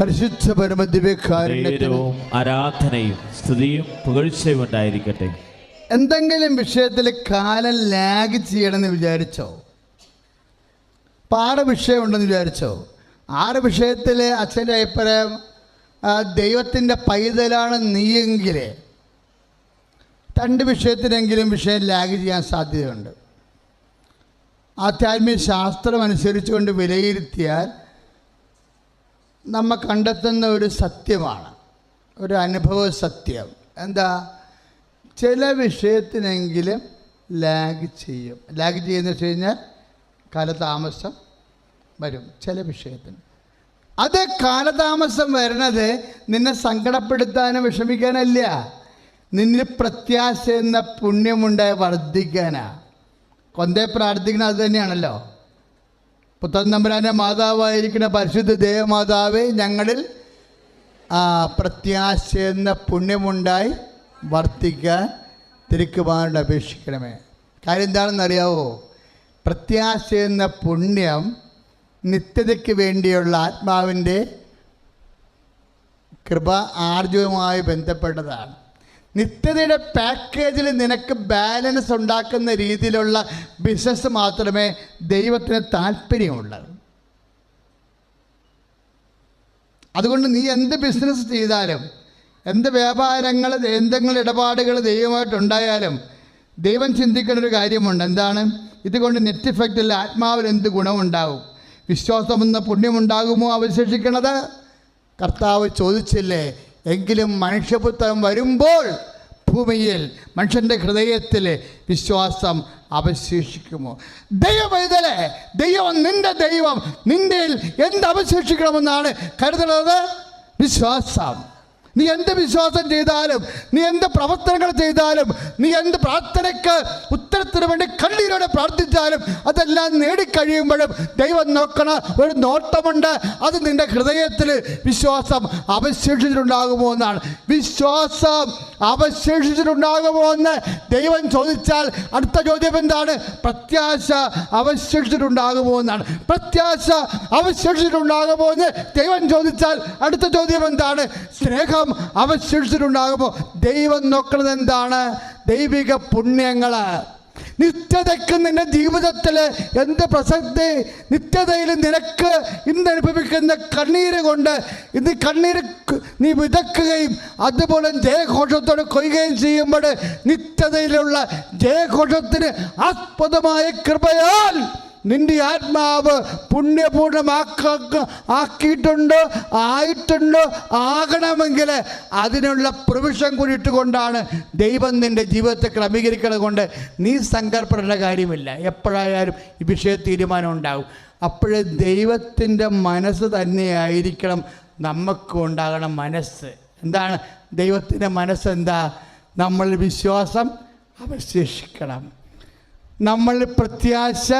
പരിശുദ്ധ പരമദിവ്യക്കാരന്റെ നേരവും ആരാധനയും സ്തുതിയും പുകഴ്ചയും ഉണ്ടായിരിക്കട്ടെ. എന്തെങ്കിലും വിഷയത്തിൽ കാലം ലാഗ് ചെയ്യണമെന്ന് വിചാരിച്ചോ? പാട വിഷയമുണ്ടെന്ന് വിചാരിച്ചോ? ആറ് വിഷയത്തിൽ അച്ഛന്റെ അഭിപ്രായം ദൈവത്തിന്റെ പൈതലാണ് നീയെങ്കിൽ രണ്ട് വിഷയത്തിനെങ്കിലും വിഷയം ലാഗ് ചെയ്യാൻ സാധ്യതയുണ്ട്. ആധ്യാത്മിക ശാസ്ത്രം അനുസരിച്ചുകൊണ്ട് വിലയിരുത്തിയാൽ നമ്മ കണ്ടെത്തുന്ന ഒരു സത്യമാണ്. ഒരു അനുഭവ സത്യം. എന്താ? ചില വിഷയത്തിനെങ്കിലും ലാഗ് ചെയ്യും. ലാഗ് ചെയ്യുന്ന വെച്ച് കഴിഞ്ഞാൽ കാലതാമസം വരും ചില വിഷയത്തിന്. അത് കാലതാമസം വരണത് നിന്നെ സങ്കടപ്പെടുത്താനും വിഷമിക്കാനല്ല. നിന്നിൽ പ്രത്യാശ എന്ന പുണ്യമുണ്ടായി വർദ്ധിക്കാനാ. കൊന്തേ പ്രാർത്ഥിക്കുന്നത് അത് തന്നെയാണല്ലോ. പുത്തൻ നമ്പരാന്റെ മാതാവായിരിക്കുന്ന പരിശുദ്ധ ദേവമാതാവ് ഞങ്ങളിൽ ആ പ്രത്യാശ എന്ന പുണ്യമുണ്ടായി വർത്തിക്കാൻ തിരുക്കുമാരോട് അപേക്ഷിക്കണമേ. കാര്യം എന്താണെന്നറിയാവോ? പ്രത്യാശ എന്ന പുണ്യം നിത്യതയ്ക്ക് വേണ്ടിയുള്ള ആത്മാവിന്റെ കൃപ ആർജവുമായി ബന്ധപ്പെട്ടതാണ്. നിത്യതയുടെ പാക്കേജിൽ നിനക്ക് ബാലൻസ് ഉണ്ടാക്കുന്ന രീതിയിലുള്ള ബിസിനസ് മാത്രമേ ദൈവത്തിന് താല്പര്യമുള്ളൂ. അതുകൊണ്ട് നീ എന്ത് ബിസിനസ് ചെയ്താലും എന്ത് വ്യാപാരങ്ങൾ എന്തെങ്കിലും ഇടപാടുകൾ ദൈവമായിട്ടുണ്ടായാലും ദൈവം ചിന്തിക്കുന്ന ഒരു കാര്യമുണ്ട്. എന്താണ്? ഇതുകൊണ്ട് നെറ്റ് ഇഫക്റ്റിൽ ആത്മാവിൽ എന്ത് ഗുണമുണ്ടാവും? വിശ്വാസമെന്ന പുണ്യമുണ്ടാകുമോ അവശേഷിക്കണത്? കർത്താവ് ചോദിച്ചില്ലേ എങ്കിലും മനുഷ്യപുത്രം വരുമ്പോൾ ഭൂമിയിൽ മനുഷ്യന്റെ ഹൃദയത്തിൽ വിശ്വാസം അവശേഷിക്കുമോ? ദൈവമൈതലേ ദൈവം നിന്റെ ദൈവം നിന്റെ എന്ത് അവശേഷിക്കണമെന്നാണ് കരുതുന്നത് വിശ്വാസം. നീ എന്ത് വിശ്വാസം ചെയ്താലും നീ എന്ത് പ്രവർത്തനങ്ങൾ ചെയ്താലും നീ എന്ത് പ്രാർത്ഥനയ്ക്ക് ഉത്തരത്തിന് വേണ്ടി കണ്ണീരോടെ പ്രാർത്ഥിച്ചാലും അതെല്ലാം നേടിക്കഴിയുമ്പോഴും ദൈവം നോക്കണ ഒരു നോട്ടമുണ്ട്. അത് നിന്റെ ഹൃദയത്തിൽ വിശ്വാസം അവശേഷിച്ചിട്ടുണ്ടാകുമോ എന്നാണ്. വിശ്വാസം അവശേഷിച്ചിട്ടുണ്ടാകുമോ എന്ന് ദൈവം ചോദിച്ചാൽ അടുത്ത ചോദ്യം എന്താണ്? പ്രത്യാശ അവശേഷിച്ചിട്ടുണ്ടാകുമോ എന്നാണ്. പ്രത്യാശ അവശേഷിച്ചിട്ടുണ്ടാകുമോ എന്ന് ദൈവം ചോദിച്ചാൽ അടുത്ത ചോദ്യം എന്താണ്? സ്നേഹം അവശേഷിച്ചിട്ടുണ്ടാകുമോ ദൈവം നോക്കുന്നത് എന്താണ്? ദൈവിക പുണ്യങ്ങൾ നിത്യതയ്ക്ക് നിന്റെ ജീവിതത്തിൽ എന്ത് പ്രസക്തി? നിത്യതയിൽ നിനക്ക് ഇന്ന് അനുഭവിക്കുന്ന കണ്ണീര് കൊണ്ട് ഇന്ന് കണ്ണീര് നീ വിതക്കുകയും അതുപോലെ ജയഘോഷത്തോട് കൊയ്യുകയും ചെയ്യുമ്പോൾ നിത്യതയിലുള്ള ജയഘോഷത്തിന് ആസ്പദമായ കൃപയാൽ നിന്റെ ആത്മാവ് പുണ്യപൂർണമാക്ക ആക്കിയിട്ടുണ്ട് ആയിട്ടുണ്ട് ആകണമെങ്കിൽ അതിനുള്ള പ്രവിഷൻ കൂടിയിട്ടുകൊണ്ടാണ് ദൈവം നിന്റെ ജീവിതത്തെ ക്രമീകരിക്കുന്നത് കൊണ്ട് നീ സങ്കല്പപ്പെടേണ്ട കാര്യമില്ല. എപ്പോഴായാലും ഈ വിഷയ തീരുമാനം ഉണ്ടാകും അപ്പോഴേ ദൈവത്തിന്റെ മനസ്സ് തന്നെയായിരിക്കണം നമുക്ക് ഉണ്ടാകണം മനസ്സ്. എന്താണ്? ദൈവത്തിന്റെ മനസ്സെന്താ നമ്മൾ വിശ്വാസം അവശേഷിക്കണം. നമ്മൾ പ്രത്യാശ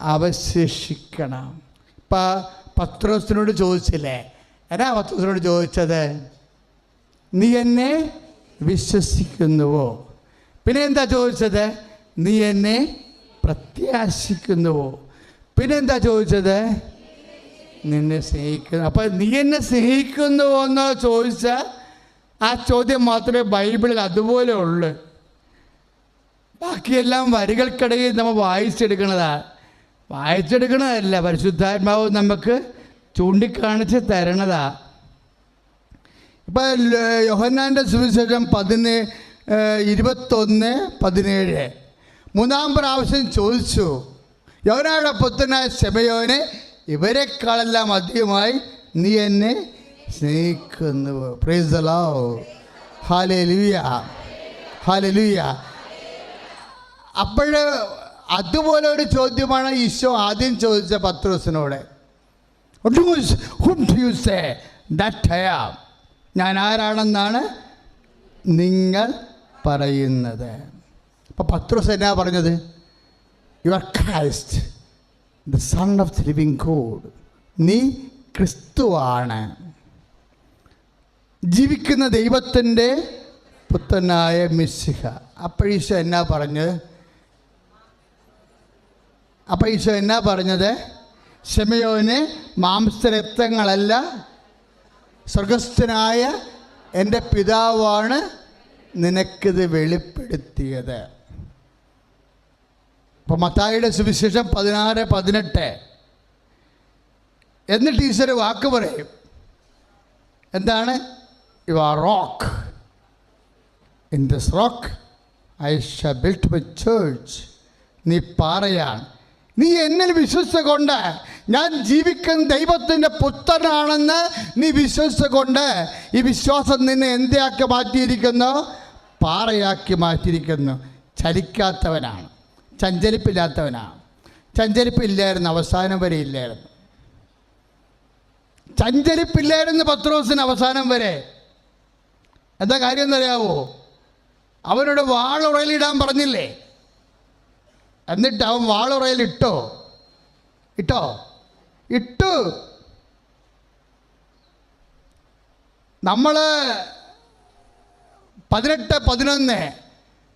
അവശേഷിക്കണം. ഇപ്പം പത്രോസിനോട് ചോദിച്ചില്ലേ? എന്നാ പത്രോസിനോട് ചോദിച്ചത്? നീ എന്നെ വിശ്വസിക്കുന്നുവോ? പിന്നെ എന്താ ചോദിച്ചത്? നീ എന്നെ പ്രത്യാശിക്കുന്നുവോ? പിന്നെ എന്താ ചോദിച്ചത്? നിന്നെ സ്നേഹിക്കുന്നു. അപ്പം നീ എന്നെ സ്നേഹിക്കുന്നുവോ എന്ന് ചോദിച്ച ആ ചോദ്യം മാത്രമേ ബൈബിളിൽ അതുപോലെ ഉള്ളൂ. ബാക്കിയെല്ലാം വരികൾക്കിടയിൽ നമ്മൾ വായിച്ചെടുക്കുന്നതാണ് വായിച്ചെടുക്കണതല്ല പരിശുദ്ധാത്മാവ് നമുക്ക് ചൂണ്ടിക്കാണിച്ച് തരണതാ. ഇപ്പം യോഹന്നാന്റെ സുവിശേഷം പതിനേ ഇരുപത്തൊന്ന് പതിനേഴ്. മൂന്നാം പ്രാവശ്യം ചോദിച്ചു യോനാടെ പുത്രനായ ശമയോനെ ഇവരെക്കാളെല്ലാം അധികമായി നീ എന്നെ സ്നേഹിക്കുന്നു. പ്രീസലോ ഹാലേ ലുയ ഹാലേ ലുയ അപ്പോൾ അതുപോലെ ഒരു ചോദ്യമാണ് ഈശോ ആദ്യം ചോദിച്ച പത്രോസിനോട്. ഞാൻ ആരാണെന്നാണ് നിങ്ങൾ പറയുന്നത്. അപ്പോൾ പത്രോസ് എന്നാ പറഞ്ഞത്? You are Christ the son of living God നീ ക്രിസ്തുവാണ്. ജീവിക്കുന്ന ദൈവത്തിന്റെ പുത്രനായ മിസ്സിഹ അപ്പോഴീശോ എന്നാ പറഞ്ഞത്? അപ്പോൾ ഈശോ എന്നാ പറഞ്ഞത്? ഷെമയോന് മാംസരക്തങ്ങളല്ല സ്വർഗസ്ഥനായ എന്റെ പിതാവാണ് നിനക്കിത് വെളിപ്പെടുത്തിയത്. അപ്പോൾ മത്തായിയുടെ സുവിശേഷം പതിനാറ് പതിനെട്ട്. എന്നിട്ട് ഈശ്വര വാക്ക് പറയും. എന്താണ്? You are rock in this rock I shall built my church നീ പാറയാണ്. നീ എന്നിൽ വിശ്വസിച്ചുകൊണ്ട് ഞാൻ ജീവിക്കുന്ന ദൈവത്തിന്റെ പുത്രനാണെന്ന് നീ വിശ്വസിച്ചുകൊണ്ട് ഈ വിശ്വാസം നിന്നെ എന്താക്കി മാറ്റിയിരിക്കുന്നു? പാറയാക്കി മാറ്റിയിരിക്കുന്നു. ചലിക്കാത്തവനാണ്. ചഞ്ചലിപ്പില്ലാത്തവനാണ്. ചഞ്ചലിപ്പില്ലായിരുന്നു അവസാനം വരെ ഇല്ലായിരുന്നു. ചഞ്ചലിപ്പില്ലായിരുന്നു പത്രോസിന് അവസാനം വരെ. എന്താ കാര്യം എന്നറിയാവോ? അവനോട് വാളുറയിലിടാൻ പറഞ്ഞില്ലേ? എന്നിട്ട് അവൻ വാളുറയിൽ ഇട്ടോ? ഇട്ടോ? ഇട്ടു. നമ്മൾ പതിനെട്ട് പതിനൊന്ന്.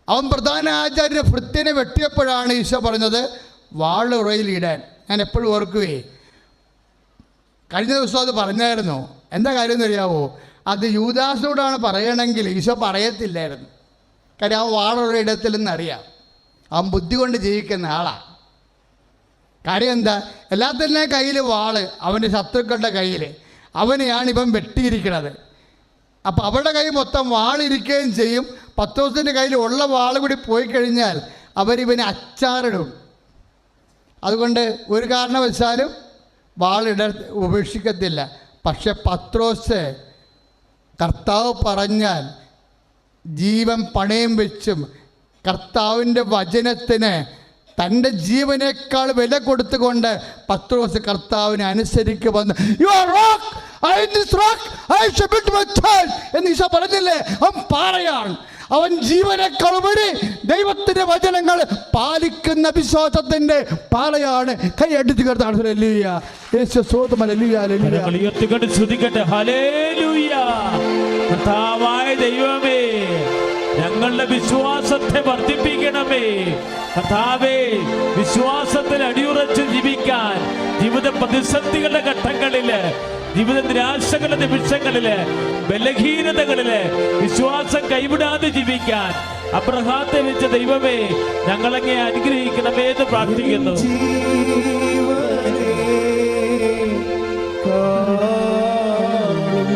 അവൻ പ്രധാന ആചാര്യ ഭൃത്യനെ വെട്ടിയപ്പോഴാണ് ഈശോ പറഞ്ഞത് വാളുറയിൽ ഇടാൻ. ഞാൻ എപ്പോഴും ഓർക്കുവേ. കഴിഞ്ഞ ദിവസം അത് പറഞ്ഞായിരുന്നു. എന്താ കാര്യം എന്നറിയാവോ? അത് യൂദാസിനോടാണ് പറയണമെങ്കിൽ ഈശോ പറയത്തില്ലായിരുന്നു. കാര്യം ആ വാളുറയിടത്തിൽ ഇടത്തിൽ നിന്നറിയാം അവൻ ബുദ്ധി കൊണ്ട് ജീവിക്കുന്ന ആളാണ് കാര്യം എന്താ? എല്ലാത്തിന്റെ കയ്യിൽ വാൾ അവന്റെ ശത്രുക്കളുടെ കയ്യിൽ അവനെയാണ് ഇവൻ വെട്ടിയിരിക്കുന്നത്. അപ്പോൾ അവരുടെ കയ്യിൽ മൊത്തം വാളിരിക്കുകയും ചെയ്യും. പത്ത് ദിവസത്തിന്റെ കയ്യിൽ ഉള്ള വാൾ കൂടി പോയി കഴിഞ്ഞാൽ അവരിവനെ അച്ചാറിടും. അതുകൊണ്ട് ഒരു കാരണവശാലും വാളിട ഉപേക്ഷിക്കത്തില്ല. പക്ഷെ പത്രോസ് കർത്താവ് പറഞ്ഞാൽ ജീവൻ പണയം വെച്ചും കർത്താവിന്റെ വചനത്തിന് തന്റെ ജീവനേക്കാൾ വില കൊടുത്തുകൊണ്ട് പത്ത് ദിവസം കർത്താവിനെ അനുസരിക്കുമെന്ന് you are rock I this rock I എന്ന് ഈശോ പറഞ്ഞില്ലേ? അവൻ പാറയാണ്. അവൻ ജീവനേക്കാൾ ഉപരി ദൈവത്തിന്റെ വചനങ്ങൾ പാലിക്കുന്ന വിശ്വാസത്തിന്റെ പാറയാണ്. കൈയടിച്ച് കർത്താണ് ഹല്ലേലൂയ. യേശു. കരങ്ങൾ ഉയർത്തിക്കൊണ്ട് ശ്രുതിക്കട്ടെ കർത്താവായ ദൈവമേ. ഞങ്ങളുടെ വിശ്വാസത്തെ വർദ്ധിപ്പിക്കണമേ. കഥാവേ വിശ്വാസത്തിൽ അടിയുറച്ച് ജീവിക്കാൻ ജീവിത പ്രതിസന്ധികളുടെ ഘട്ടങ്ങളിൽ ജീവിത നിരാശകളുടെ നിമിഷങ്ങളിൽ ബലഹീനതകളിൽ വിശ്വാസം കൈവിടാതെ ജീവിക്കാൻ അബ്രഹാത്തെ വെച്ച ദൈവമേ ഞങ്ങളങ്ങെ അനുഗ്രഹിക്കണമേ എന്ന് പ്രാർത്ഥിക്കുന്നു.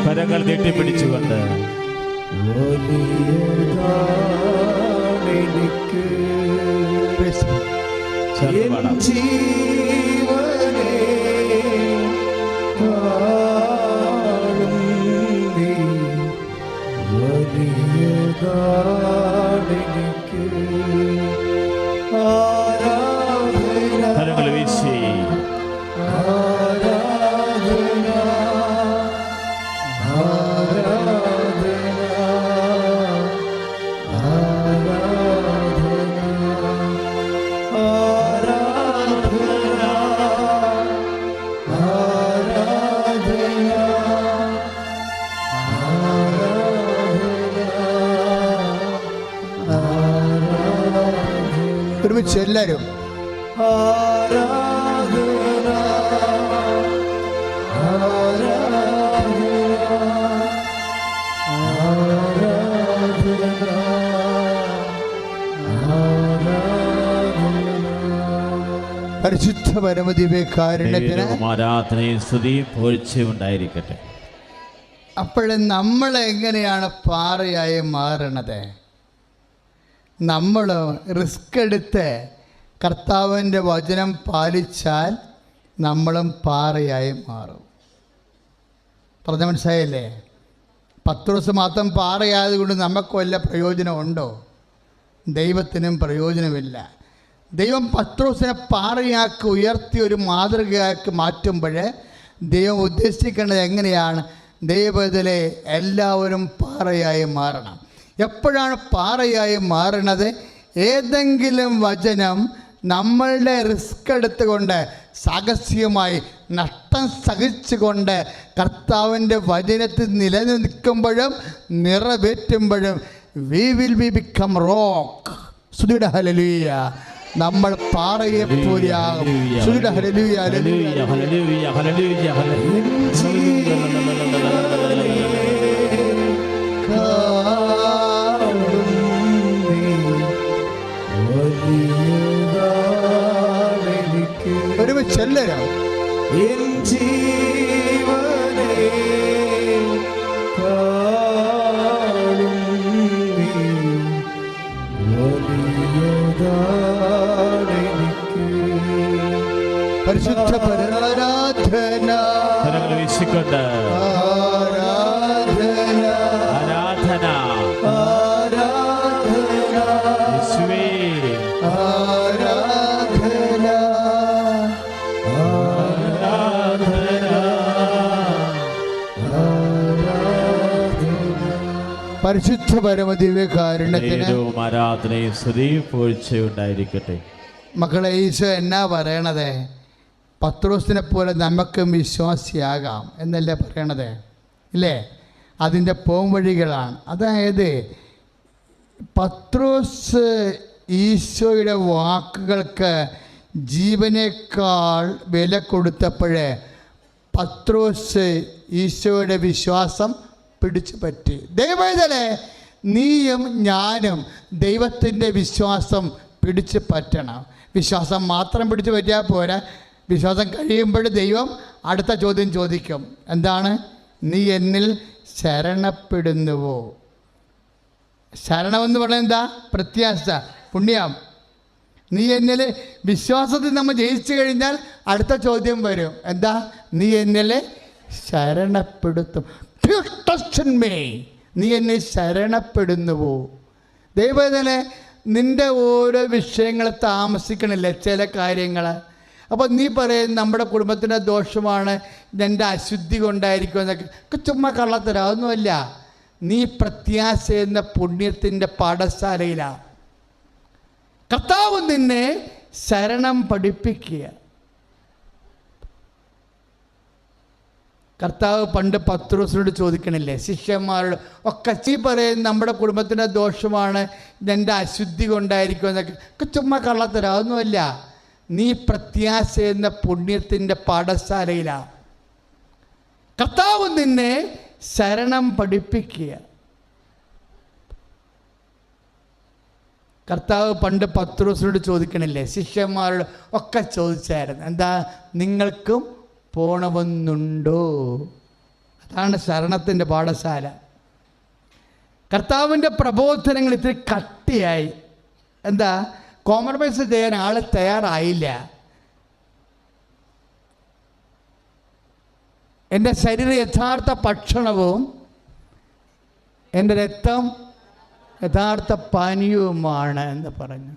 കരങ്ങൾ നീട്ടിപ്പിടിച്ചുകൊണ്ട്. Praise the Lord. ചേർന്ന് എല്ലാവരും പരിശുദ്ധ ഉണ്ടായിരിക്കട്ടെ. അപ്പോൾ നമ്മൾ എങ്ങനെയാണ് പാറയായി മാറണത്? നമ്മൾ റിസ്ക് എടുത്ത് കർത്താവിന്റെ വചനം പാലിച്ചാൽ നമ്മളും പാറയായി മാറും. പറഞ്ഞ മനസ്സായല്ലേ പത്ത് ദിവസം മാത്രം പാറയായതുകൊണ്ട് നമുക്ക് വല്ല പ്രയോജനമുണ്ടോ? ദൈവത്തിനും പ്രയോജനമില്ല. ദൈവം പത്രോസിനെ പാറയാക്കി ഉയർത്തി ഒരു മാതൃകയാക്കി മാറ്റുമ്പോൾ ദൈവം ഉദ്ദേശിക്കേണ്ടത് എങ്ങനെയാണ്? ദൈവത്തിലെ എല്ലാവരും പാറയായി മാറണം. എപ്പോഴാണ് പാറയായി മാറണത്? ഏതെങ്കിലും വചനം നമ്മളുടെ റിസ്ക് എടുത്തുകൊണ്ട് സാഹസ്യമായി നഷ്ടം സഹിച്ചുകൊണ്ട് കർത്താവിന്റെ വചനത്തിൽ നിലനിൽക്കുമ്പോഴും നിറവേറ്റുമ്പോഴും we will be become rock സുധിയുടെ ഹലലൂയ നമ്മൾ പാറയെ പോലെയാകും. സുധിയുടെ ഹലലൂയ ഹലലൂയ ഹല്ലേലൂയ, നേരവും ആരാധനയും സ്തുതിയും ഉണ്ടായിരിക്കട്ടെ മക്കളെ ഈശോ എന്നാ പറയണത്? പത്രോസിനെ പോലെ നമുക്കും വിശ്വാസിയാകാം എന്നല്ലേ പറയണത്? ഇല്ലേ? അതിന്റെ പോംവഴികളാണ്. അതായത് പത്രോസ് ഈശോയുടെ വാക്കുകൾക്ക് ജീവനേക്കാൾ വില കൊടുത്തപ്പോഴേ പത്രോസ് ഈശോയുടെ വിശ്വാസം പിടിച്ചു പറ്റി ദൈവവേദനെ നീയും ഞാനും ദൈവത്തിന്റെ വിശ്വാസം പിടിച്ച് പറ്റണം. വിശ്വാസം മാത്രം പിടിച്ച് പറ്റിയാൽ പോരാ. വിശ്വാസം കഴിയുമ്പോൾ ദൈവം അടുത്ത ചോദ്യം ചോദിക്കും. എന്താണ്? നീ എന്നിൽ ശരണപ്പെടുന്നുവോ? ശരണമെന്ന് പറയുന്നത് എന്താ? പ്രത്യാശ. പുണ്യം. നീ എന്നിൽ വിശ്വാസത്തിൽ നമ്മൾ ജയിച്ചു കഴിഞ്ഞാൽ അടുത്ത ചോദ്യം വരും. എന്താ? നീ എന്നിൽ ശരണപ്പെടുത്തും. നീ എന്നെ ശരണപ്പെടുന്നുവോ? ദൈവത്തിനെ നിന്റെ ഓരോ വിഷയങ്ങൾ താമസിക്കണില്ല? ചില കാര്യങ്ങൾ അപ്പോൾ നീ പറയും നമ്മുടെ കുടുംബത്തിന്റെ ദോഷമാണ് എന്റെ അശുദ്ധി കൊണ്ടായിരിക്കും എന്നൊക്കെ. ചുമ്മാ കള്ളത്തരം നീ പ്രത്യാശ എന്ന പുണ്യത്തിന്റെ പാഠശാലയിലാണ് കർത്താവ് നിന്നെ ശരണം പഠിപ്പിക്കുക. കർത്താവ് പണ്ട് പത്രോസിനോട് ചോദിക്കണില്ലേ ശിഷ്യന്മാരോട് ഒക്കെ ചീ പറയും നമ്മുടെ കുടുംബത്തിന്റെ ദോഷമാണ് എന്റെ അശുദ്ധി കൊണ്ടായിരിക്കും എന്നൊക്കെ. ചുമ്മാ കള്ളത്തരം അതൊന്നുമല്ല. നീ പ്രത്യാശ എന്ന പുണ്യത്തിന്റെ പാഠശാലയിലാണ് കർത്താവ് നിന്നെ ശരണം പഠിപ്പിക്കുക. കർത്താവ് പണ്ട് പത്രോസിനോട് ചോദിക്കണില്ലേ ശിഷ്യന്മാരോട് ഒക്കെ ചോദിച്ചായിരുന്നു. എന്താ നിങ്ങൾക്കും പോണമെന്നുണ്ടോ അതാണ് ശരണത്തിന്റെ പാഠശാല. കർത്താവിന്റെ പ്രബോധനങ്ങൾ ഇത്തിരി കട്ടിയായി. എന്താ? കോംപ്രമൈസ് ചെയ്യാൻ ആൾ തയ്യാറായില്ല. എന്റെ ശരീര യഥാർത്ഥ ഭക്ഷണവും എന്റെ രക്തം യഥാർത്ഥ പാനീയവുമാണ് എന്ന് പറഞ്ഞു.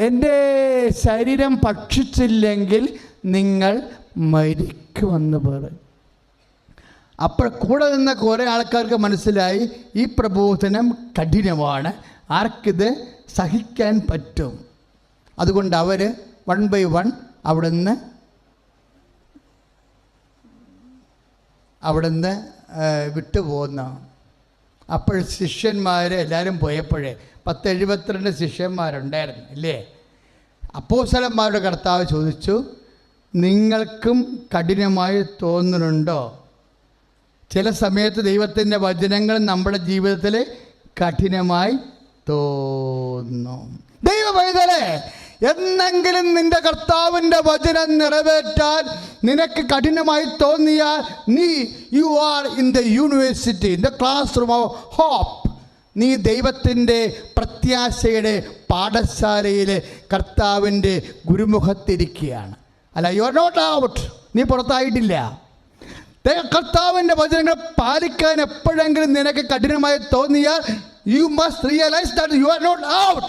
എന്റെ ശരീരം ഭക്ഷിച്ചില്ലെങ്കിൽ നിങ്ങൾ മരിക്കുമെന്ന് പറഞ്ഞു അപ്പോൾ കൂടെ നിന്ന കുറേ ആൾക്കാർക്ക് മനസ്സിലായി ഈ പ്രബോധനം കഠിനമാണ്. ആർക്കിത് സഹിക്കാൻ പറ്റും. അതുകൊണ്ട് അവർ വൺ ബൈ വൺ അവിടുന്ന് അവിടുന്ന് വിട്ടുപോകുന്ന അപ്പോൾ ശിഷ്യന്മാർ എല്ലാവരും പോയപ്പോഴേ പത്ത് എഴുപത്തിരണ്ട് ശിഷ്യന്മാരുണ്ടായിരുന്നു ഇല്ലേ? അപ്പോസലന്മാരുടെ കർത്താവ് ചോദിച്ചു നിങ്ങൾക്കും കഠിനമായി തോന്നുന്നുണ്ടോ ചില സമയത്ത് ദൈവത്തിന്റെ വചനങ്ങൾ നമ്മുടെ ജീവിതത്തിൽ കഠിനമായി തോന്നും. ദൈവ പൈതലേ എന്നെങ്കിലും നിന്റെ കർത്താവിന്റെ വചനം നിറവേറ്റാൻ നിനക്ക് കഠിനമായി തോന്നിയാൽ നീ you are in the university in the classroom of hope നീ ദൈവത്തിന്റെ പ്രത്യാശയുടെ പാഠശാലയിലെ കർത്താവിന്റെ ഗുരുമുഖത്തിരിക്കുകയാണ്. അല്ല യു ആർ നോട്ട് ഔട്ട് നീ പുറത്തായിട്ടില്ല. കർത്താവിന്റെ വചനങ്ങൾ പാലിക്കാൻ എപ്പോഴെങ്കിലും നിനക്ക് കഠിനമായി തോന്നിയാൽ you must realise that you are not out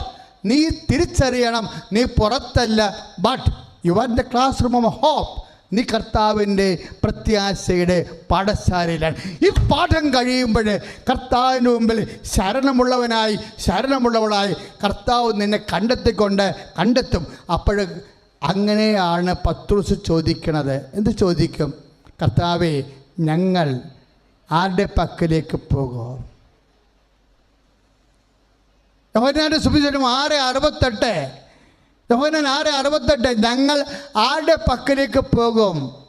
നീ തിരിച്ചറിയണം. നീ പുറത്തല്ല. But you are the classroom of hope നീ കർത്താവിന്റെ പ്രത്യാശയുടെ പാഠശാലയിലാണ്. ഈ പാഠം കഴിയുമ്പോൾ കർത്താവിന് മുമ്പിൽ ശരണമുള്ളവനായി ശരണമുള്ളവളായി കർത്താവ് നിന്നെ കണ്ടെത്തിക്കൊണ്ട് കണ്ടെത്തും. അപ്പോൾ അങ്ങനെയാണ് പത്രൂസ് ചോദിക്കണത്. എന്ത് ചോദിക്കും? കർത്താവെ ഞങ്ങൾ ആരുടെ പക്കലേക്ക് പോകും? യോഹനാന്റെ സുവിശേഷം ആറ് അറുപത്തെട്ട്. യോഹനാൻ ആറ് അറുപത്തെട്ട്. ഞങ്ങൾ ആരുടെ പക്കലേക്ക് പോകും?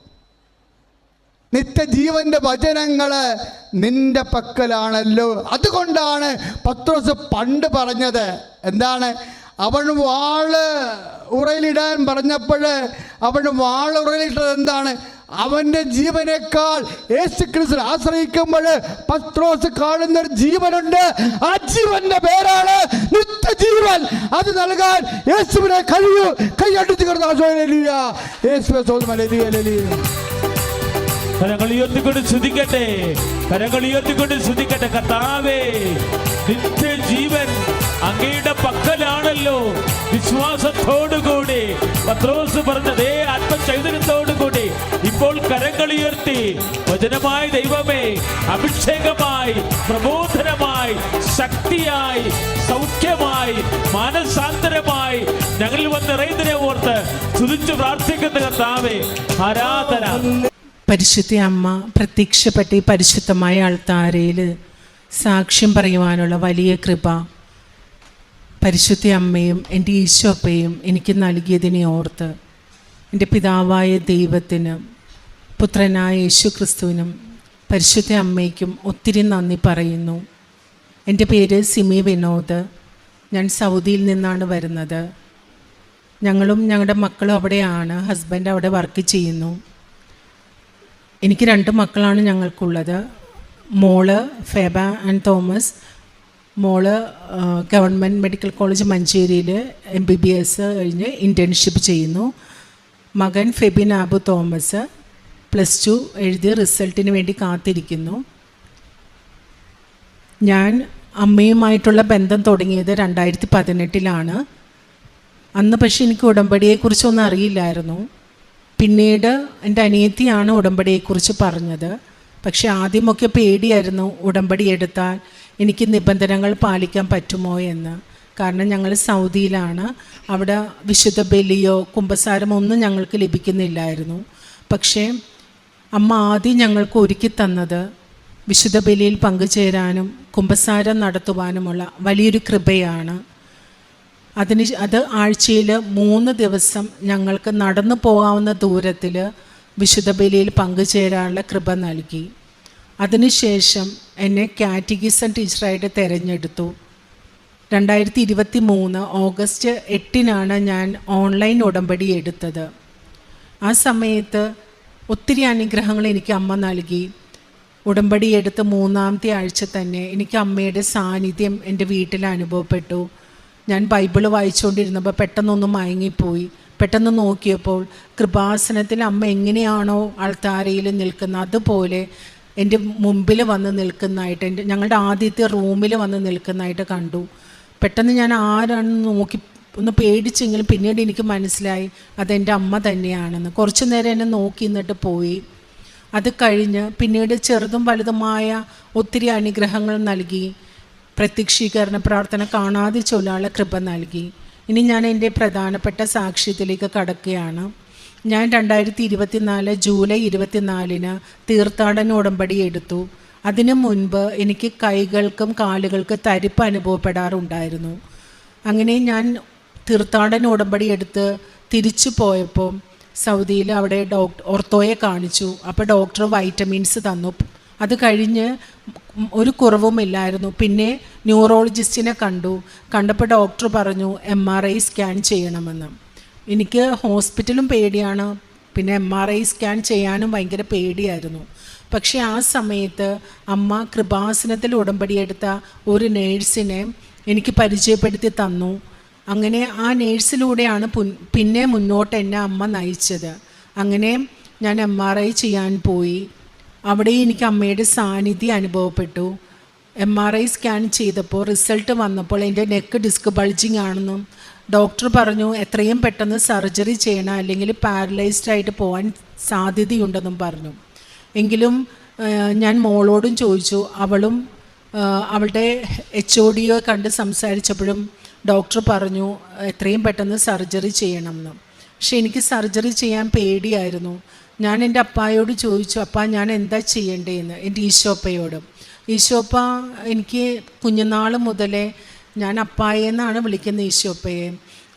നിത്യജീവന്റെ വചനങ്ങൾ നിന്റെ പക്കലാണല്ലോ. അതുകൊണ്ടാണ് പത്രോസ് പണ്ട് പറഞ്ഞത്. എന്താണ്? അവൻ വാൾ ഉറയിലിടാൻ പറഞ്ഞപ്പോൾ അവൻ വാൾ ഉറയിലിട്ടത് എന്താണ്? അവന്റെ ജീവനേക്കാൾ യേശു ക്രിസ്തു ആശ്രയിക്കുമ്പോൾ പത്രോസ് കാണുന്ന ഒരു ജീവനുണ്ട്. ആ ജീവന്റെ പേരാണ് നിത്യജീവൻ. അത് നൽകാൻ യേശുവിനെ കഴിയൂ. കൈയടിച്ചു കരങ്ങൾ ഉയർത്തിക്കൊണ്ട് ശ്രദ്ധിക്കട്ടെ കരങ്ങൾ ശ്രദ്ധിക്കട്ടെ കർത്താവേ നിത്യജീവൻ അങ്ങയുടെ പക്കലാണല്ലോ വിശ്വാസത്തോടുകൂടി. പത്രോസ് പറഞ്ഞതേ ആത്മചൈതന്യത്തോടുകൂടി ഇപ്പോൾ കരങ്ങളുയർത്തി വചനമായ ദൈവമേ അഭിഷേകമായി പ്രബോധനമായി ശക്തിയായി സൗഖ്യമായി മാനസാന്തരമായി ഞങ്ങളിൽ വന്ന് നിറയുന്നതിനെ ഓർത്ത് ചുതിച്ചു പ്രാർത്ഥിക്കുന്ന കർത്താവേ ആരാധന. പരിശുദ്ധ അമ്മ പ്രത്യക്ഷപ്പെട്ട പരിശുദ്ധമായ ആൾത്താരയിൽ സാക്ഷ്യം പറയുവാനുള്ള വലിയ കൃപ. പരിശുദ്ധ അമ്മയും എന്റെ ഈശോപ്പയും എനിക്ക് നൽകിയതിനെ ഓർത്ത് എന്റെ പിതാവായ ദൈവത്തിന് പുത്രനായ യേശു ക്രിസ്തുവിനും പരിശുദ്ധ അമ്മയ്ക്കും ഒത്തിരി നന്ദി പറയുന്നു. എന്റെ പേര് സിമി വിനോദ്. ഞാൻ സൗദിയിൽ നിന്നാണ് വരുന്നത്. ഞങ്ങളും ഞങ്ങളുടെ മക്കളും അവിടെയാണ് ഹസ്ബൻഡ് അവിടെ വർക്ക് ചെയ്യുന്നു. എനിക്ക് രണ്ട് മക്കളാണ് ഞങ്ങൾക്കുള്ളത്. മോൾ ഫേബ ആൻഡ് തോമസ് മോൾ ഗവൺമെന്റ് മെഡിക്കൽ കോളേജ് മഞ്ചേരിയിൽ എം ബി ബി എസ് കഴിഞ്ഞ് ഇന്റേൺഷിപ്പ് ചെയ്യുന്നു. മകൻ Febin Abu Thomas plus two എഴുതിയ റിസൾട്ടിന് വേണ്ടി കാത്തിരിക്കുന്നു. ഞാൻ അമ്മയുമായിട്ടുള്ള ബന്ധം തുടങ്ങിയത് രണ്ടായിരത്തി പതിനെട്ടിലാണ് അന്ന് പക്ഷേ എനിക്ക് ഉടമ്പടിയെക്കുറിച്ചൊന്നും അറിയില്ലായിരുന്നു. പിന്നീട് എന്റെ അനിയത്തിയാണ് ഉടമ്പടിയെക്കുറിച്ച് പറഞ്ഞത്. പക്ഷേ ആദ്യമൊക്കെ പേടിയായിരുന്നു ഉടമ്പടി എടുത്താൽ. എനിക്ക് നിബന്ധനകൾ പാലിക്കാൻ പറ്റുമോ എന്ന്. കാരണം ഞങ്ങൾ സൗദിയിലാണ്. അവിടെ വിശുദ്ധ ബലിയോ കുമ്പസാരമോ ഒന്നും ഞങ്ങൾക്ക് ലഭിക്കുന്നില്ലായിരുന്നു. പക്ഷേ അമ്മ ആദ്യം ഞങ്ങൾക്ക് ഒരുക്കി തന്നത് വിശുദ്ധ ബലിയിൽ പങ്കുചേരാനും കുമ്പസാരം നടത്തുവാനുമുള്ള വലിയൊരു കൃപയാണ്. അതിന് അത് ആഴ്ചയിൽ മൂന്ന് ദിവസം ഞങ്ങൾക്ക് നടന്നു പോകാവുന്ന ദൂരത്തിൽ വിശുദ്ധ ബലിയിൽ പങ്കുചേരാനുള്ള കൃപ നൽകി. അതിനുശേഷം എന്നെ കാറ്റഗിസം ടീച്ചറായിട്ട് തിരഞ്ഞെടുത്തു. രണ്ടായിരത്തി ഇരുപത്തി മൂന്ന് ഓഗസ്റ്റ് എട്ടിനാണ് ഞാൻ ഓൺലൈൻ ഉടമ്പടി എടുത്തത്. ആ സമയത്ത് ഒത്തിരി അനുഗ്രഹങ്ങൾ എനിക്ക് അമ്മ നൽകി. ഉടമ്പടി എടുത്ത് മൂന്നാമത്തെ ആഴ്ച തന്നെ എനിക്ക് അമ്മയുടെ സാന്നിധ്യം എന്റെ വീട്ടിൽ അനുഭവപ്പെട്ടു. ഞാൻ ബൈബിൾ വായിച്ചുകൊണ്ടിരുന്നപ്പോൾ പെട്ടെന്നൊന്ന് മയങ്ങിപ്പോയി. പെട്ടെന്ന് നോക്കിയപ്പോൾ കൃപാസനത്തിൽ അമ്മ എങ്ങനെയാണോ ആൾത്താരയിൽ നിൽക്കുന്നത് അതുപോലെ എന്റെ മുമ്പിൽ വന്ന് നിൽക്കുന്നതായിട്ട് എന്റെ ഞങ്ങളുടെ ആദ്യത്തെ റൂമിൽ വന്ന് നിൽക്കുന്നതായിട്ട് കണ്ടു. പെട്ടെന്ന് ഞാൻ ആരാണെന്ന് നോക്കി ഒന്ന് പേടിച്ചെങ്കിലും പിന്നീട് എനിക്ക് മനസ്സിലായി അതെന്റെ അമ്മ തന്നെയാണെന്ന്. കുറച്ചു നേരം എന്നെ നോക്കി നിന്നിട്ട് പോയി. അത് കഴിഞ്ഞ് പിന്നീട് ചെറുതും വലുതുമായ ഒത്തിരി അനുഗ്രഹങ്ങൾ നൽകി. പ്രത്യക്ഷീകരണ പ്രാർത്ഥന കാണാതെ ചൊല്ലാനുള്ള കൃപ നൽകി. ഇനി ഞാൻ എന്റെ പ്രധാനപ്പെട്ട സാക്ഷ്യത്തിലേക്ക് കടക്കുകയാണ്. ഞാൻ രണ്ടായിരത്തി ഇരുപത്തിനാല് ജൂലൈ ഇരുപത്തിനാലിന് തീർത്ഥാടന ഉടമ്പടി എടുത്തു. അതിനു മുൻപ് എനിക്ക് കൈകൾക്കും കാലുകൾക്ക് തരിപ്പ് അനുഭവപ്പെടാറുണ്ടായിരുന്നു. അങ്ങനെ ഞാൻ തീർത്ഥാടന ഉടമ്പടി എടുത്ത് തിരിച്ചു പോയപ്പോൾ സൗദിയിൽ അവിടെ ഡോക്ടർ ഓർത്തോയെ കാണിച്ചു. അപ്പോൾ ഡോക്ടർ വൈറ്റമിൻസ് തന്നു. അത് കഴിഞ്ഞ് ഒരു കുറവുമില്ലായിരുന്നു. പിന്നെ ന്യൂറോളജിസ്റ്റിനെ കണ്ടു. കണ്ടപ്പോൾ ഡോക്ടർ പറഞ്ഞു എം സ്കാൻ ചെയ്യണമെന്ന്. എനിക്ക് ഹോസ്പിറ്റലും പേടിയാണ്. പിന്നെ എം ആർ ഐ സ്കാൻ ചെയ്യാനും ഭയങ്കര പേടിയായിരുന്നു. പക്ഷേ ആ സമയത്ത് അമ്മ കൃപാസനത്തിൽ ഉടമ്പടിയെടുത്ത ഒരു നേഴ്സിനെ എനിക്ക് പരിചയപ്പെടുത്തി തന്നു. അങ്ങനെ ആ നേഴ്സിലൂടെയാണ് പിന്നെ മുന്നോട്ട് എന്നെ അമ്മ നയിച്ചത്. അങ്ങനെ ഞാൻ എം ആർ ഐ ചെയ്യാൻ പോയി. അവിടെ എനിക്ക് അമ്മയുടെ സാന്നിധ്യം അനുഭവപ്പെട്ടു. എം ആർ ഐ സ്കാൻ ചെയ്തപ്പോൾ റിസൾട്ട് വന്നപ്പോൾ എന്റെ നെക്ക് ഡിസ്ക് ബൾജിങ് ആണെന്നും ഡോക്ടർ പറഞ്ഞു എത്രയും പെട്ടെന്ന് സർജറി ചെയ്യണം അല്ലെങ്കിൽ പാരലൈസ്ഡ് ആയിട്ട് പോകാൻ സാധ്യതയുണ്ടെന്നും പറഞ്ഞു. എങ്കിലും ഞാൻ മോളോടും ചോദിച്ചു. അവളും അവളുടെ എച്ച് ഒ ഡിയെ കണ്ട് സംസാരിച്ചപ്പോഴും ഡോക്ടർ പറഞ്ഞു എത്രയും പെട്ടെന്ന് സർജറി ചെയ്യണം എന്ന് പക്ഷെ എനിക്ക് സർജറി ചെയ്യാൻ പേടിയായിരുന്നു. ഞാൻ എന്റെ അപ്പായോട് ചോദിച്ചു അപ്പ ഞാൻ എന്താ ചെയ്യേണ്ടതെന്ന്? എന്റെ ഈശോപ്പയോട്. ഈശോപ്പ എനിക്ക് കുഞ്ഞുനാൾ മുതലേ ഞാൻ അപ്പായെന്നാണ് വിളിക്കുന്നത് ഈശോപ്പയെ.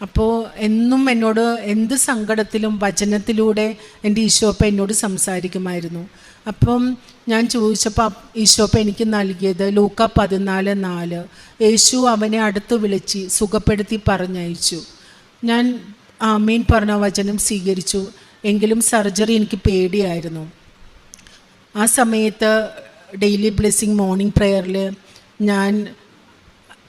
അപ്പോൾ എന്നും എന്നോട് എന്ത് സങ്കടത്തിലും വചനത്തിലൂടെ എന്റെ ഈശോപ്പ എന്നോട് സംസാരിക്കുമായിരുന്നു. അപ്പം ഞാൻ ചോദിച്ചപ്പോൾ ഈശോപ്പ എനിക്ക് നൽകിയത് ലൂക്ക പതിനാല് നാല്. യേശു അവനെ അടുത്ത് വിളിച്ച് സുഖപ്പെടുത്തി പറഞ്ഞയച്ചു. ഞാൻ ആമീൻ പറഞ്ഞ വചനം സ്വീകരിച്ചു. എങ്കിലും സർജറി എനിക്ക് പേടിയായിരുന്നു. ആ സമയത്ത് ഡെയിലി ബ്ലെസ്സിങ് മോർണിംഗ് പ്രെയറിൽ ഞാൻ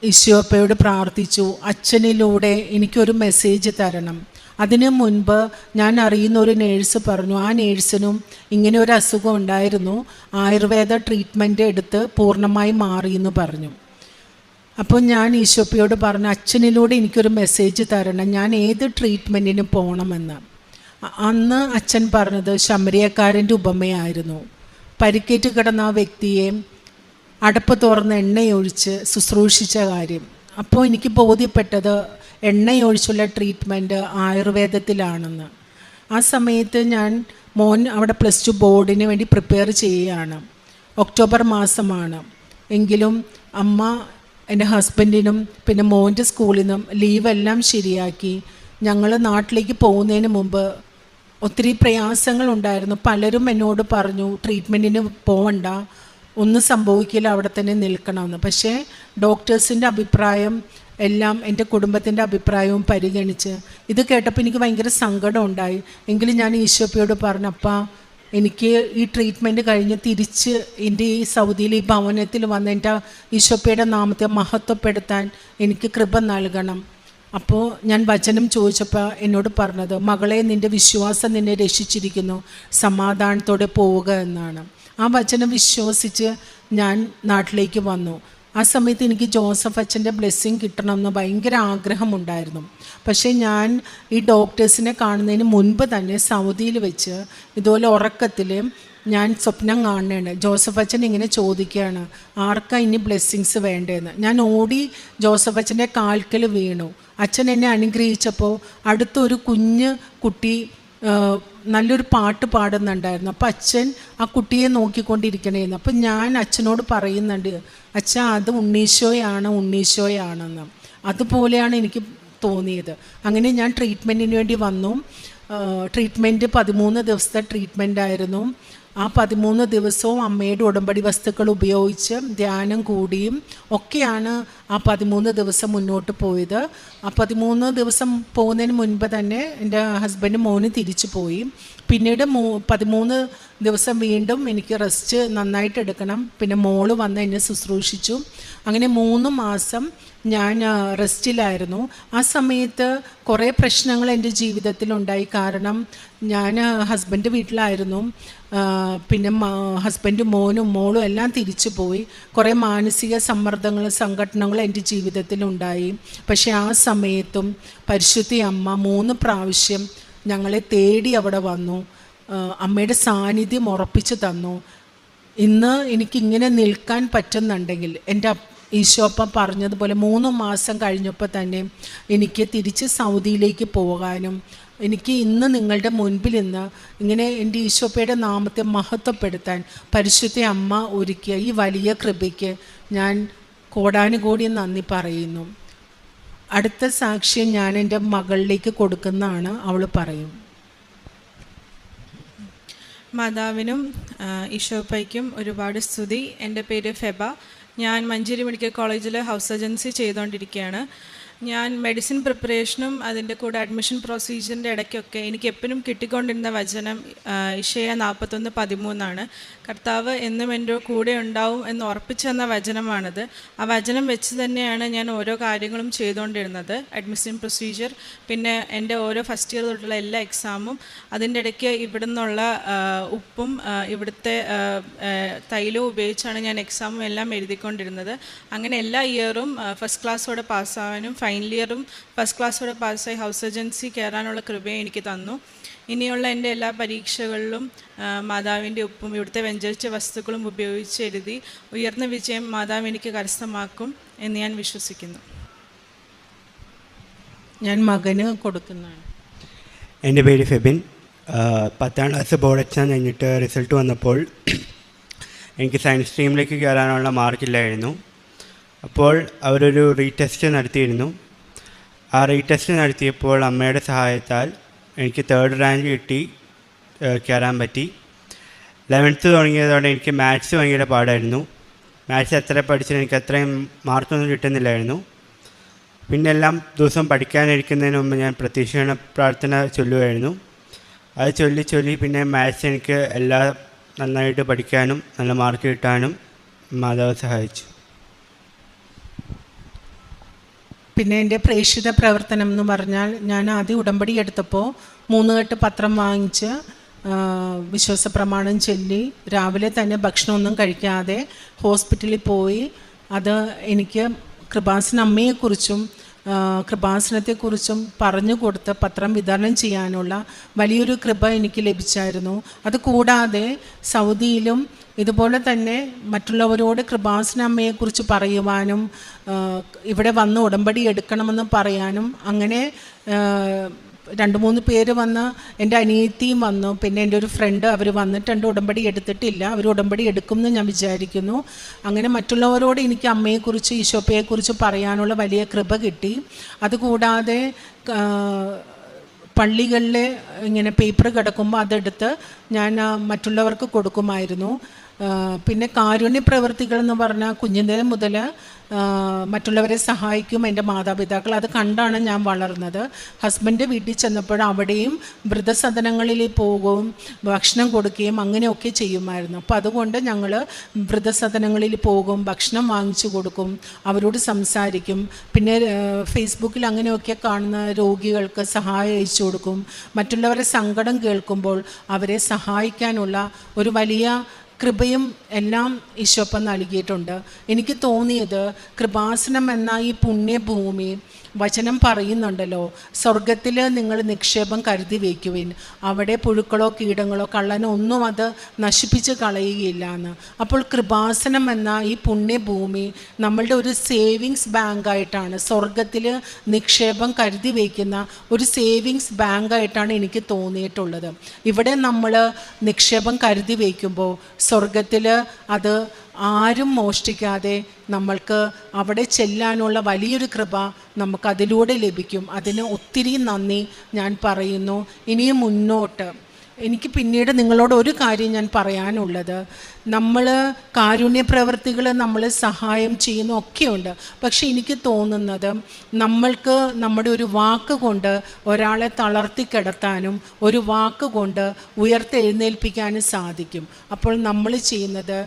ഈശോപ്പയോട് പ്രാർത്ഥിച്ചു അച്ഛനിലൂടെ എനിക്കൊരു മെസ്സേജ് തരണം. അതിനു മുൻപ് ഞാൻ അറിയുന്ന ഒരു നേഴ്സ് പറഞ്ഞു ആ നേഴ്സിനും ഇങ്ങനെ ഒരു അസുഖം ഉണ്ടായിരുന്നു. ആയുർവേദ ട്രീറ്റ്മെന്റ് എടുത്ത് പൂർണമായി മാറിയെന്ന് പറഞ്ഞു. അപ്പോൾ ഞാൻ ഈശോപ്പയോട് പറഞ്ഞു അച്ഛനിലൂടെ എനിക്കൊരു മെസ്സേജ് തരണം. ഞാൻ ഏത് ട്രീറ്റ്മെന്റിന് പോകണമെന്ന് അന്ന് അച്ഛൻ പറഞ്ഞത് ശമരിയക്കാരന്റെ ഉപമയായിരുന്നു. പരിക്കേറ്റ് കിടന്ന ആ വ്യക്തിയെ അടപ്പ് തുറന്ന് എണ്ണയൊഴിച്ച് ശുശ്രൂഷിച്ച കാര്യം. അപ്പോൾ എനിക്ക് ബോധ്യപ്പെട്ടത് എണ്ണയൊഴിച്ചുള്ള ട്രീറ്റ്മെന്റ് ആയുർവേദത്തിലാണെന്ന്. ആ സമയത്ത് ഞാൻ മോൻ അവിടെ പ്ലസ് ടു ബോർഡിന് വേണ്ടി പ്രിപ്പയർ ചെയ്യുകയാണ്. ഒക്ടോബർ മാസമാണ്. എങ്കിലും അമ്മ എന്റെ ഹസ്ബൻഡിനും പിന്നെ മോന്റെ സ്കൂളിൽ നിന്നും ലീവെല്ലാം ശരിയാക്കി. ഞങ്ങൾ നാട്ടിലേക്ക് പോകുന്നതിന് മുമ്പ് ഒത്തിരി പ്രയാസങ്ങളുണ്ടായിരുന്നു. പലരും എന്നോട് പറഞ്ഞു ട്രീറ്റ്മെന്റിന് പോവണ്ട. ഒന്നും സംഭവിക്കില്ല അവിടെ തന്നെ നിൽക്കണമെന്ന്. പക്ഷേ ഡോക്ടേഴ്സിന്റെ അഭിപ്രായം എല്ലാം എന്റെ കുടുംബത്തിന്റെ അഭിപ്രായവും പരിഗണിച്ച് ഇത് കേട്ടപ്പോൾ എനിക്ക് ഭയങ്കര സങ്കടം ഉണ്ടായി. എങ്കിലും ഞാൻ ഈശോപ്പയോട് അപ്പം എനിക്ക് ഈ ട്രീറ്റ്മെന്റ് കഴിഞ്ഞ് തിരിച്ച് എന്റെ ഈ സൗദിയിൽ ഈ ഭവനത്തിൽ വന്ന് എന്റെ ഈശോപ്പയുടെ നാമത്തെ മഹത്വപ്പെടുത്താൻ എനിക്ക് കൃപ നൽകണം. അപ്പോൾ ഞാൻ വചനം ചോദിച്ചപ്പോൾ എന്നോട് പറഞ്ഞത് മകളെ നിന്റെ വിശ്വാസം നിന്നെ രക്ഷിച്ചിരിക്കുന്നു. സമാധാനത്തോടെ പോവുക എന്നാണ്. ആ വചനം വിശ്വസിച്ച് ഞാൻ നാട്ടിലേക്ക് വന്നു. ആ സമയത്ത് എനിക്ക് ജോസഫ് അച്ഛന്റെ ബ്ലെസ്സിങ് കിട്ടണമെന്ന് ഭയങ്കര ആഗ്രഹമുണ്ടായിരുന്നു. പക്ഷേ ഞാൻ ഈ ഡോക്ടേഴ്സിനെ കാണുന്നതിന് മുൻപ് തന്നെ സൗദിയിൽ വെച്ച് ഇതുപോലെ ഉറക്കത്തിൽ ഞാൻ സ്വപ്നം കാണുകയാണ് ജോസഫ് അച്ഛൻ ഇങ്ങനെ ചോദിക്കുകയാണ് ആർക്കാ ഇനി ബ്ലെസ്സിങ്സ് വേണ്ടതെന്ന്? ഞാൻ ഓടി ജോസഫ് അച്ഛന്റെ കാൽക്കൽ വീണു. അച്ഛൻ എന്നെ അനുഗ്രഹിച്ചപ്പോൾ അടുത്തൊരു കുഞ്ഞ് കുട്ടി നല്ലൊരു പാട്ട് പാടുന്നുണ്ടായിരുന്നു. അപ്പം അച്ഛൻ ആ കുട്ടിയെ നോക്കിക്കൊണ്ടിരിക്കണേന്ന്. അപ്പം ഞാൻ അച്ഛനോട് പറയുന്നുണ്ട് അച്ഛ അത് ഉണ്ണീശോയാണ് ഉണ്ണീശോയാണെന്ന്. അതുപോലെയാണ് എനിക്ക് തോന്നിയത്. അങ്ങനെ ഞാൻ ട്രീറ്റ്മെന്റിന് വേണ്ടി വന്നു. ട്രീറ്റ്മെന്റ് പതിമൂന്ന് ദിവസത്തെ ട്രീറ്റ്മെന്റ് ആയിരുന്നു ആ പതിമൂന്ന് ദിവസവും അമ്മയുടെ ഉടമ്പടി വസ്തുക്കൾ ഉപയോഗിച്ച് ധ്യാനം കൂടിയും ഒക്കെയാണ് ആ പതിമൂന്ന് ദിവസം മുന്നോട്ട് പോയത്. ആ പതിമൂന്ന് ദിവസം പോകുന്നതിന് മുൻപ് തന്നെ എന്റെ ഹസ്ബൻഡ് മോന് തിരിച്ചു പോയി. പിന്നീട് മൂ പതിമൂന്ന് ദിവസം വീണ്ടും എനിക്ക് റെസ്റ്റ് നന്നായിട്ട് എടുക്കണം. പിന്നെ മോൾ വന്ന് എന്നെ ശുശ്രൂഷിച്ചു. അങ്ങനെ മൂന്ന് മാസം ഞാൻ റെസ്റ്റിലായിരുന്നു. ആ സമയത്ത് കുറേ പ്രശ്നങ്ങൾ എന്റെ ജീവിതത്തിലുണ്ടായി. കാരണം ഞാൻ ഹസ്ബൻഡ് വീട്ടിലായിരുന്നു. പിന്നെ ഹസ്ബൻഡ് മോനും മോളും എല്ലാം തിരിച്ചു പോയി. കുറേ മാനസിക സമ്മർദ്ദങ്ങളും സംഘടനകളും എന്റെ ജീവിതത്തിലുണ്ടായി. പക്ഷേ ആ സമയത്തും പരിശുദ്ധി അമ്മ മൂന്ന് പ്രാവശ്യം ഞങ്ങളെ തേടി അവിടെ വന്നു. അമ്മയുടെ സാന്നിധ്യം ഉറപ്പിച്ചു തന്നു. ഇന്ന് എനിക്കിങ്ങനെ നിൽക്കാൻ പറ്റുന്നുണ്ടെങ്കിൽ എന്റെ ഈശോപ്പ പറഞ്ഞതുപോലെ മൂന്ന് മാസം കഴിഞ്ഞപ്പോൾ തന്നെ എനിക്ക് തിരിച്ച് സൗദിയിലേക്ക് പോകാനും എനിക്ക് ഇന്ന് നിങ്ങളുടെ മുൻപിൽ ഇന്ന് ഇങ്ങനെ എന്റെ ഈശോപ്പയുടെ നാമത്തെ മഹത്വപ്പെടുത്താൻ പരിശുദ്ധ അമ്മ ഒരുക്കിയ ഈ വലിയ കൃപയ്ക്ക് ഞാൻ കോടാനുകോടി നന്ദി പറയുന്നു. അടുത്ത സാക്ഷ്യം ഞാൻ എന്റെ മകളിലേക്ക് കൊടുക്കുന്നതാണ് അവൾ പറയും. മാതാവിനും ഈശോപ്പയ്ക്കും ഒരുപാട് സ്തുതി. എന്റെ പേര് ഫെബ. ഞാൻ മഞ്ചേരി മെഡിക്കൽ കോളേജിൽ ഹൗസ് സർജൻസി ചെയ്തുകൊണ്ടിരിക്കുകയാണ്. ഞാൻ മെഡിസിൻ പ്രിപ്പറേഷനും അതിന്റെ കൂടെ അഡ്മിഷൻ പ്രൊസീജിയറിന്റെ ഇടയ്ക്കൊക്കെ എനിക്ക് എപ്പോഴും കിട്ടിക്കൊണ്ടിരുന്ന വചനം ഇഷയ നാൽപ്പത്തൊന്ന് പതിമൂന്നാണ്. കർത്താവ് എന്നും എന്റെ കൂടെ ഉണ്ടാവും എന്ന് ഉറപ്പിച്ചു തന്ന വചനമാണത്. ആ വചനം വെച്ച് തന്നെയാണ് ഞാൻ ഓരോ കാര്യങ്ങളും ചെയ്തുകൊണ്ടിരുന്നത്. അഡ്മിഷൻ പ്രൊസീജിയർ പിന്നെ എന്റെ ഓരോ ഫസ്റ്റ് ഇയർ തൊട്ടുള്ള എല്ലാ എക്സാമും അതിന്റെ ഇടയ്ക്ക് ഇവിടെ നിന്നുള്ള ഉപ്പും ഇവിടുത്തെ തൈലവും ഉപയോഗിച്ചാണ് ഞാൻ എക്സാമും എല്ലാം എഴുതിക്കൊണ്ടിരുന്നത്. അങ്ങനെ എല്ലാ ഇയറും ഫസ്റ്റ് ക്ലാസ്സോടെ പാസ്സാവാനും ഫൈനൽ ഇയറും ഫസ്റ്റ് ക്ലാസ്സോടെ പാസ്സായി ഹൗസ് ഏജൻസി കയറാനുള്ള കൃപയെ എനിക്ക് തന്നു. ഇനിയുള്ള എന്റെ എല്ലാ പരീക്ഷകളിലും മാതാവിന്റെ ഉപ്പും ഇവിടുത്തെ വ്യഞ്ചരിച്ച വസ്തുക്കളും ഉപയോഗിച്ച് എഴുതി ഉയർന്ന വിജയം മാതാവ് എനിക്ക് കരസ്ഥമാക്കും എന്ന് ഞാൻ വിശ്വസിക്കുന്നു. ഞാൻ മകന് കൊടുക്കുന്നതാണ്. എന്റെ പേര് ഫെബിൻ. പത്താം ക്ലാസ് ബോർഡ് എക്സാം കഴിഞ്ഞിട്ട് റിസൾട്ട് വന്നപ്പോൾ എനിക്ക് സയൻസ് സ്ട്രീമിലേക്ക് കയറാനുള്ള മാർക്കില്ലായിരുന്നു അപ്പോൾ അവരൊരു റീടെസ്റ്റ് നടത്തിയിരുന്നു. ആ റീടെസ്റ്റ് നടത്തിയപ്പോൾ അമ്മയുടെ സഹായത്താൽ എനിക്ക് തേർഡ് റാങ്ക് കിട്ടി കയറാൻ പറ്റി. ലെവൻത്ത് തുടങ്ങിയതോടെ എനിക്ക് മാത്സ് ഭയങ്കര പാടായിരുന്നു. മാത്സ് എത്ര പഠിച്ചാൽ എനിക്ക് അത്രയും മാർക്കൊന്നും കിട്ടുന്നില്ലായിരുന്നു. പിന്നെ എല്ലാം ദിവസം പഠിക്കാനിരിക്കുന്നതിന് മുമ്പ് ഞാൻ പ്രതീക്ഷണ പ്രാർത്ഥന ചൊല്ലുമായിരുന്നു അത് ചൊല്ലി ചൊല്ലി പിന്നെ മാത്സ് എനിക്ക് എല്ലാം നന്നായിട്ട് പഠിക്കാനും നല്ല മാർക്ക് കിട്ടാനും മാതാവ് സഹായിച്ചു. പിന്നെ എന്റെ പ്രേക്ഷിത പ്രവർത്തനം എന്ന് പറഞ്ഞാൽ ഞാൻ ആദ്യം ഉടമ്പടി എടുത്തപ്പോൾ മൂന്ന് കെട്ട് പത്രം വാങ്ങിച്ച് വിശ്വാസ പ്രമാണം ചൊല്ലി രാവിലെ തന്നെ ഭക്ഷണമൊന്നും കഴിക്കാതെ ഹോസ്പിറ്റലിൽ പോയി. അത് എനിക്ക് കൃപാസന അമ്മയെക്കുറിച്ചും കൃപാസനത്തെക്കുറിച്ചും പറഞ്ഞു കൊടുത്ത് പത്രം വിതരണം ചെയ്യാനുള്ള വലിയൊരു കൃപ എനിക്ക് ലഭിച്ചായിരുന്നു. അതുകൂടാതെ സൗദിയിലും ഇതുപോലെ തന്നെ മറ്റുള്ളവരോട് കൃപാസന അമ്മയെക്കുറിച്ച് പറയുവാനും ഇവിടെ വന്ന് ഉടമ്പടി എടുക്കണമെന്ന് പറയാനും അങ്ങനെ രണ്ട് മൂന്ന് പേര് വന്ന് എന്റെ അനിയത്തിയും വന്നു. പിന്നെ എന്റെ ഒരു ഫ്രണ്ട് അവർ വന്നിട്ടുണ്ട് ഉടമ്പടി എടുത്തിട്ടില്ല. അവർ ഉടമ്പടി എടുക്കുമെന്ന് ഞാൻ വിചാരിക്കുന്നു. അങ്ങനെ മറ്റുള്ളവരോട് എനിക്ക് അമ്മയെക്കുറിച്ച് ഈശോപ്പയെക്കുറിച്ച് പറയാനുള്ള വലിയ കൃപ കിട്ടി. അതുകൂടാതെ പള്ളികളിൽ ഇങ്ങനെ പേപ്പർ കിടക്കുമ്പോൾ അതെടുത്ത് ഞാൻ മറ്റുള്ളവർക്ക് കൊടുക്കുമായിരുന്നു. പിന്നെ കാരുണ്യ പ്രവൃത്തികൾ എന്ന് പറഞ്ഞാൽ കുഞ്ഞുനേരം മുതൽ മറ്റുള്ളവരെ സഹായിക്കും എന്റെ മാതാപിതാക്കൾ. അത് കണ്ടാണ് ഞാൻ വളർന്നത്. ഹസ്ബൻഡ് വീട്ടിൽ ചെന്നപ്പോൾ അവിടെയും വൃദ്ധസദനങ്ങളിൽ പോകും ഭക്ഷണം കൊടുക്കുകയും അങ്ങനെയൊക്കെ ചെയ്യുമായിരുന്നു. അപ്പോൾ അതുകൊണ്ട് ഞങ്ങൾ വൃദ്ധസദനങ്ങളിൽ പോകും ഭക്ഷണം വാങ്ങിച്ചു കൊടുക്കും അവരോട് സംസാരിക്കും. പിന്നെ ഫേസ്ബുക്കിൽ അങ്ങനെയൊക്കെ കാണുന്ന രോഗികൾക്ക് സഹായം അയച്ചു കൊടുക്കും. മറ്റുള്ളവരെ സങ്കടം കേൾക്കുമ്പോൾ അവരെ സഹായിക്കാനുള്ള ഒരു വലിയ കൃപയും എല്ലാം ഈശോപ്പം നൽകിയിട്ടുണ്ട്. എനിക്ക് തോന്നിയത് കൃപാസനം എന്ന ഈ പുണ്യഭൂമി വചനം പറയുന്നുണ്ടല്ലോ സ്വർഗത്തിൽ നിങ്ങൾ നിക്ഷേപം കരുതി വയ്ക്കുവിൻ. അവിടെ പുഴുക്കളോ കീടങ്ങളോ കള്ളനോ ഒന്നും അത് നശിപ്പിച്ച് കളയുകയില്ല എന്ന് അപ്പോൾ കൃപാസനം എന്ന ഈ പുണ്യഭൂമി നമ്മളുടെ ഒരു സേവിങ്സ് ബാങ്കായിട്ടാണ് സ്വർഗത്തിൽ നിക്ഷേപം കരുതി വയ്ക്കുന്ന ഒരു സേവിങ്സ് ബാങ്കായിട്ടാണ് എനിക്ക് തോന്നിയിട്ടുള്ളത്. ഇവിടെ നമ്മൾ നിക്ഷേപം കരുതി വയ്ക്കുമ്പോൾ സ്വർഗത്തിൽ അത് ആരും മോഷ്ടിക്കാതെ നമ്മൾക്ക് അവിടെ ചെല്ലാനുള്ള വലിയൊരു കൃപ നമുക്കതിലൂടെ ലഭിക്കും. അതിന് ഒത്തിരി നന്ദി ഞാൻ പറയുന്നു. ഇനിയും മുന്നോട്ട്. എനിക്ക് പിന്നീട് നിങ്ങളോട് ഒരു കാര്യം ഞാൻ പറയാനുള്ളത്. നമ്മൾ കാരുണ്യ പ്രവർത്തികൾ നമ്മൾ സഹായം ചെയ്യുന്ന ഒക്കെയുണ്ട്. പക്ഷെ എനിക്ക് തോന്നുന്നത് നമ്മൾക്ക് നമ്മുടെ ഒരു വാക്ക് കൊണ്ട് ഒരാളെ തളർത്തി കിടത്താനും ഒരു വാക്ക് കൊണ്ട് ഉയർത്തെഴുന്നേൽപ്പിക്കാനും സാധിക്കും. അപ്പോൾ നമ്മൾ ചെയ്യുന്നത്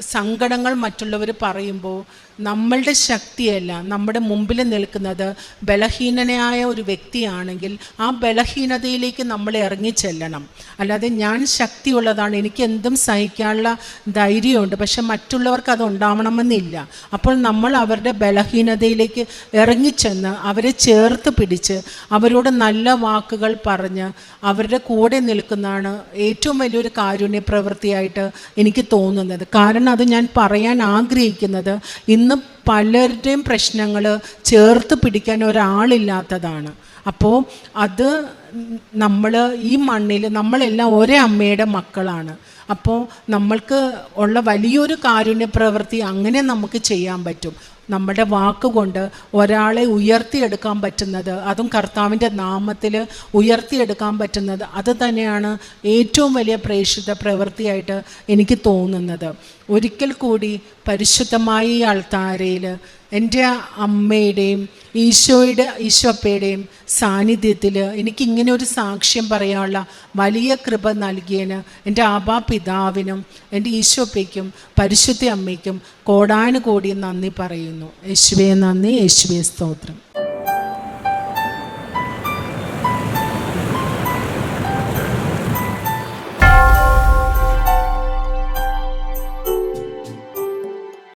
സങ്കടങ്ങൾ മറ്റുള്ളവർ പറയുമ്പോൾ നമ്മളുടെ ശക്തിയല്ല നമ്മുടെ മുമ്പിൽ നിൽക്കുന്നത് ബലഹീനനായ ഒരു വ്യക്തിയാണെങ്കിൽ ആ ബലഹീനതയിലേക്ക് നമ്മൾ ഇറങ്ങിച്ചെല്ലണം. അല്ലാതെ ഞാൻ ശക്തിയുള്ളതാണ് എനിക്ക് എന്തും സഹിക്കാനുള്ള ധൈര്യമുണ്ട് പക്ഷെ മറ്റുള്ളവർക്ക് അത് ഉണ്ടാവണമെന്നില്ല. അപ്പോൾ നമ്മൾ അവരുടെ ബലഹീനതയിലേക്ക് ഇറങ്ങിച്ചെന്ന് അവരെ ചേർത്ത് പിടിച്ച് അവരോട് നല്ല വാക്കുകൾ പറഞ്ഞ് അവരുടെ കൂടെ നിൽക്കുന്നതാണ് ഏറ്റവും വലിയൊരു കാരുണ്യ പ്രവൃത്തിയായിട്ട് എനിക്ക് തോന്നുന്നത്. കാരണം അത് ഞാൻ പറയാൻ ആഗ്രഹിക്കുന്നത് ഇന്ന് പലരുടെയും പ്രശ്നങ്ങൾ ചേർത്ത് പിടിക്കാൻ ഒരാളില്ലാത്തതാണ്. അപ്പോൾ അത് നമ്മൾ ഈ മണ്ണിൽ നമ്മളെല്ലാം ഒരേ അമ്മയുടെ മക്കളാണ്. അപ്പോൾ നമ്മൾക്ക് ഉള്ള വലിയൊരു കാരുണ്യ പ്രവൃത്തി അങ്ങനെ നമുക്ക് ചെയ്യാൻ പറ്റും. നമ്മുടെ വാക്കുകൊണ്ട് ഒരാളെ ഉയർത്തിയെടുക്കാൻ പറ്റുന്നത് അതും കർത്താവിന്റെ നാമത്തിൽ ഉയർത്തിയെടുക്കാൻ പറ്റുന്നത് അത് തന്നെയാണ് ഏറ്റവും വലിയ പ്രേക്ഷിത പ്രവൃത്തിയായിട്ട് എനിക്ക് തോന്നുന്നത്. ഒരിക്കൽ കൂടി പരിശുദ്ധമായ ഈ അൾത്താരയിൽ എന്റെ അമ്മയുടെയും ഈശോയുടെ ഈശോപ്പയുടെയും സാന്നിധ്യത്തിൽ എനിക്കിങ്ങനെ ഒരു സാക്ഷ്യം പറയാനുള്ള വലിയ കൃപ നൽകിയതിന് എന്റെ ആബാ പിതാവിനും എന്റെ ഈശോപ്പയ്ക്കും പരിശുദ്ധ അമ്മയ്ക്കും കോടാനുകോടി നന്ദി പറയുന്നു. യേശുവേ നന്ദി. യേശുവേ സ്തോത്രം.